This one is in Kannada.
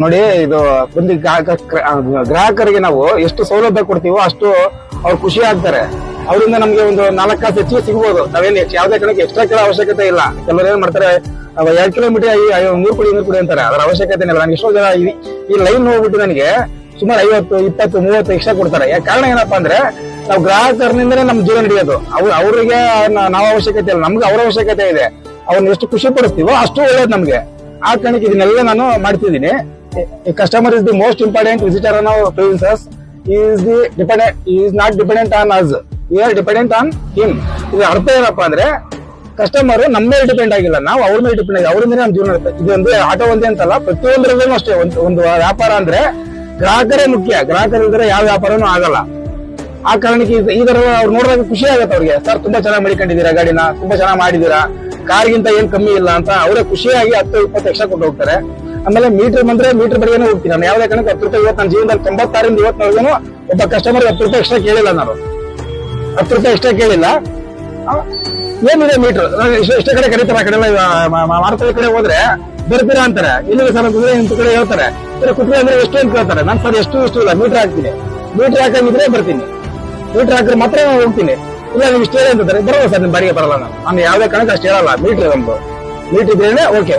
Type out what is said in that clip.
ನೋಡಿ, ಇದು ಗ್ರ- ಗ್ರಾಹಕರಿಗೆ ನಾವು ಎಷ್ಟು ಸೌಲಭ್ಯ ಕೊಡ್ತೀವೋ ಅಷ್ಟು ಅವ್ರು ಖುಷಿ ಆಗ್ತಾರೆ. ಅವರಿಂದ ನಮ್ಗೆ ಒಂದು ನಾಲ್ಕು ಕಾಸು ಹೆಚ್ಚಿಗೆ ಸಿಗ್ಬೋದು. ನಾವೇನು ಯಾವುದೇ ಕಣಕ್ಕೆ ಎಕ್ಸ್ಟ್ರಾ ಕೇಳೋ ಅವಶ್ಯಕತೆ ಇಲ್ಲ. ಕೆಲವರು ಏನ್ ಮಾಡ್ತಾರೆ ಎರಡು ಕಿಲೋಮೀಟರ್ ಮೂರು ಕುಡಿ ಮೂರು ಕುಡಿ ಅಂತಾರೆ. ಅದರ ಅವಶ್ಯಕತೆ ಇಲ್ಲ. ನನಗೆ ಎಷ್ಟೋ ಜನ ಈ ಲೈನ್ ಹೋಗ್ಬಿಟ್ಟು ನನಗೆ ಸುಮಾರು ಐವತ್ತು, ಇಪ್ಪತ್ತು, ಮೂವತ್ತು ಎಕ್ಸ್ಟ್ರಾ ಕೊಡ್ತಾರೆ. ಯಾಕೆ ಕಾರಣ ಏನಪ್ಪಾ ಅಂದ್ರೆ, ನಾವು ಗ್ರಾಹಕರಿಂದನೇ ನಮ್ ಜೀವನ ನಡೆಯೋದು ಅವ್ರು, ಅವರಿಗೆ ನಾವು ಅವಶ್ಯಕತೆ ಇಲ್ಲ. ನಮ್ಗೆ ಅವ್ರ ಅವಶ್ಯಕತೆ ಇದೆ. ಅವ್ರನ್ನ ಎಷ್ಟು ಖುಷಿ ಪಡಿಸ್ತೀವೋ ಅಷ್ಟು ಒಳ್ಳೇದು ನಮ್ಗೆ. ಆ ಕಾರಣಕ್ಕೆ ಇದನ್ನೆಲ್ಲ ನಾನು ಮಾಡ್ತಿದ್ದೀನಿ. Customer is the most important visitor ನಾವು premises is the dependent is not dependent on us we are dependent on him ಇದು ಅರ್ಥ ಏನಪ್ಪಾ ಅಂದ್ರೆ ಕಸ್ಟಮರ್ ನಮ್ಮ ಮೇಲೆ ಡಿಪೆಂಡ್ ಆಗಿಲ್ಲ, ನಾವು ಅವ್ರ ಮೇಲೆ ಡಿಪೆಂಡ್ ಆಗಿ ಅವರಿಂದ ನಮ್ಮ ಜೀವನ ಇರುತ್ತೆ. ಇದೊಂದು ಆಟೋ ಒಂದೇ ಅಂತಲ್ಲ ಪ್ರತಿಯೊಂದರಲ್ಲೂ ಅಷ್ಟೇ. ಒಂದು ಒಂದು ವ್ಯಾಪಾರ ಅಂದ್ರೆ ಗ್ರಾಹಕರೇ ಮುಖ್ಯ. ಗ್ರಾಹಕರಿದ್ರೆ ಯಾವ ವ್ಯಾಪಾರನೂ ಆಗಲ್ಲ. ಆ ಕಾರಣಕ್ಕೆ ಇದು- ಈ ತರ ಅವ್ರು ನೋಡಿದಾಗ ಖುಷಿ ಆಗುತ್ತೆ ಅವ್ರಿಗೆ. ಸರ್, ತುಂಬಾ ಚೆನ್ನಾಗಿ ಮಡಿಕೊಂಡಿದ್ದೀರಾ ಗಾಡಿನ? ತುಂಬಾ ಚೆನ್ನಾಗಿ ಮಾಡಿದೀರಾ ಕಾರ್ಗಿಂತ ಏನ್ ಕಮ್ಮಿ ಇಲ್ಲ? ಅಂತ ಅವರೇ ಖುಷಿಯಾಗಿ ಹತ್ತು, ಇಪ್ಪತ್ತು ಲಕ್ಷ ಕೊಟ್ಟು ಹೋಗ್ತಾರೆ. ಆಮೇಲೆ ಮೀಟರ್ ಬಂದ್ರೆ ಮೀಟರ್ ಬಡಿಗೆನೂ ಹೋಗ್ತೀನಿ. ನಾನು ಯಾವ್ದೇ ಕಾರಣಕ್ಕೆ ಹತ್ತು ರೂಪಾಯಿ ಇವತ್ತು ನನ್ನ ಜೀವನದಲ್ಲಿ ತೊಂಬತ್ತಾರಿಂದ ಇವತ್ತಿನವರೆಗೂ ಒಬ್ಬ ಕಸ್ಟಮರ್ ಹತ್ತು ರೂಪಾಯಿ ಎಕ್ಸ್ಟ್ರಾ ಕೇಳಿಲ್ಲ ನಾನು. ಹತ್ತು ರೂಪಾಯಿ ಎಕ್ಸ್ಟ್ರಾ ಕೇಳಿಲ್ಲ. ಏನಿದೆ ಮೀಟರ್ ಎಷ್ಟೇ ಕಡೆ ಕರೀತಾರೆ, ಆ ಕಡೆ ಎಲ್ಲ ಕಡೆ ಹೋದ್ರೆ ಬರ್ತೀರಾ ಅಂತಾರೆ. ಇಲ್ಲಿ ಸರ್ ಅಂತಂದ್ರೆ ಇಂಥ ಕಡೆ ಹೇಳ್ತಾರೆ. ಸರ್ ಕುದುರೆ ಅಂದ್ರೆ ಎಷ್ಟು ಅಂತ ಕೇಳ್ತಾರೆ. ನಾನು ಸರ್, ಎಷ್ಟು ಎಷ್ಟು ಇಲ್ಲ ಮೀಟರ್ ಹಾಕ್ತೀನಿ. ಮೀಟರ್ ಹಾಕಿದ್ರೆ ಬರ್ತೀನಿ. ಮೀಟರ್ ಹಾಕಿದ್ರೆ ಮಾತ್ರ ನಾನು ಹೋಗ್ತೀನಿ. ಇಲ್ಲ, ನೀವು ಇಷ್ಟೇ ಅಂತಾರೆ. ಬರಲ್ಲ ಸರ್, ನಿಮ್ಮ ಬಾಡಿಗೆ ಬರಲ್ಲ ನಾನು. ನಾನು ಯಾವುದೇ ಕಾರಣಕ್ಕೆ ಅಷ್ಟು ಹೇಳಲ್ಲ. ಮೀಟರ್ ನಮ್ದು. Metre ಇದ್ರೇನೆ okay